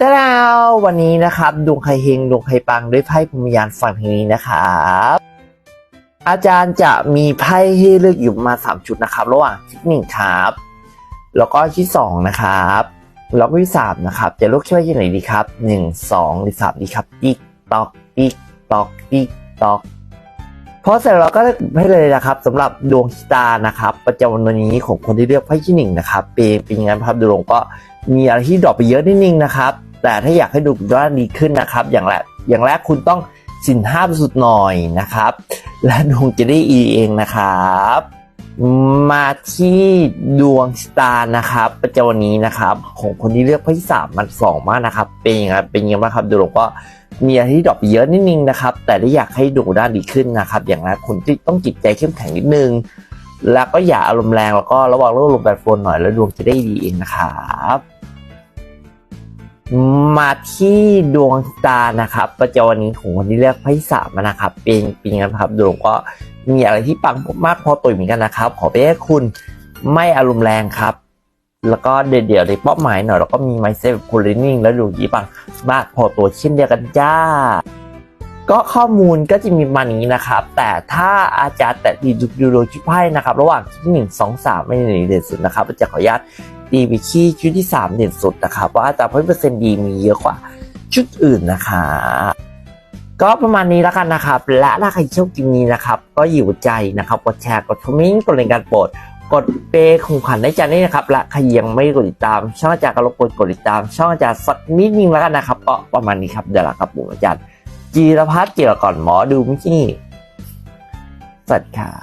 ต่แล้ววันนี้นะครับดวงใครเฮงดวงใครปังด้วยไพ่พรมยานฝั่งทางนี้นะครับอาจารย์จะมีไพ่ให้เลือกอยู่มาสามชุดนะครับ ระหว่างชุดหนึ่งครับ แล้วก็ชุดสองนะครับแล้วก็ที่สามนะครับ จะเลือกช่วยที่ไหนดีครับหนึ่งสองหรือสามดีครับติ๊กตอกติ๊กตอกติ๊กตอก พอเสร็จเราก็ให้เลยนะครับสำหรับดวงชะตานะครับ ประจำวันนี้ของคนที่เลือกไพ่ที่หนึ่งนะครับเป็นเป็นยังไงครับดวงก็มีอะไรที่ดรอปไปเยอะนิดนึงนะครับ แต่ถ้าอยากให้ดูด้านดีขึ้นนะครับ อย่างแรกอย่างแรกคุณต้องสินห้าสุดหน่อยนะครับ และดวงจะได้อีเองนะครับ มาที่ดวงชะตาร์นะครับ ประจำวันนี้นะครับ ของคนที่เลือกไพ่ที่สามมันสองมากนะครับ เป็นยังไงเป็นยังไงบ้างครับดวงก็มีอะไรที่ดรอปเยอะนิดนึงนะครับ แต่ถ้อยากให้ดูด้านดีขึ้นนะครับ อย่างแรกคุณต้องจิตใจเข้มแข็งนิดนึง แล้วก็อย่าอารมณ์แรงแล้วก็ระวังเรื่องลมแปรปรวนหน่อยแล้วดวงจะได้ดีเองนะครับมาที่ดวงตานะครับ ประจำวันนี้ของคนที่เลือกไพ่สามนะครับ เป็นเป็นยังไงครับดวงก็ มีอะไรที่ปังมากพอตัวเหมือนกันนะครับ ขอไปให้คุณไม่อารมณ์แรงครับ แล้วก็เดี๋ยวในเป้าหมายหน่อยแล้วก็มีไมเซ็ตคูลนิ่งแล้วดวงยี่ปังมากพอตัวเช่นเดียวกันจ้า ก็ข้อมูลก็จะมีมานี้นะครับ แต่ถ้าอาจารย์แต่ดีดูโดยชุดไพ่นะครับ ระหว่างชุดที่หนึ่งสองสามไม่หนึ่งเด่นสุดนะครับจารย์ขออนุญาตตีไปที่ชุดที่สามเด่นสุดนะครับว่าอาจารย์เปอร์เซ็นต์ดีมีเยอะกว่าชุดอื่นนะครับ ก็ประมาณนี้แล้วกันนะครับ และถ้าใครชอบคลิปนี้นะครับ ก็อยู่ใจนะครับ กดแชร์กดคอมเมนต์กดไลค์กดโปรดกดเปย์ของขวัญได้จากนี้นะครับและใครยังไม่กดติดตาม ช่องอาจารย์กรกวนกดติดตาม ช่องอาจารย์สักนิดนึงแล้วกันนะครับก็ประมาณนี้ครับเดี๋ยวละครับผมอาจารย์จีรพัฒน์เจีรก่อนหมอดูมิที่นี่สวัสดีครับ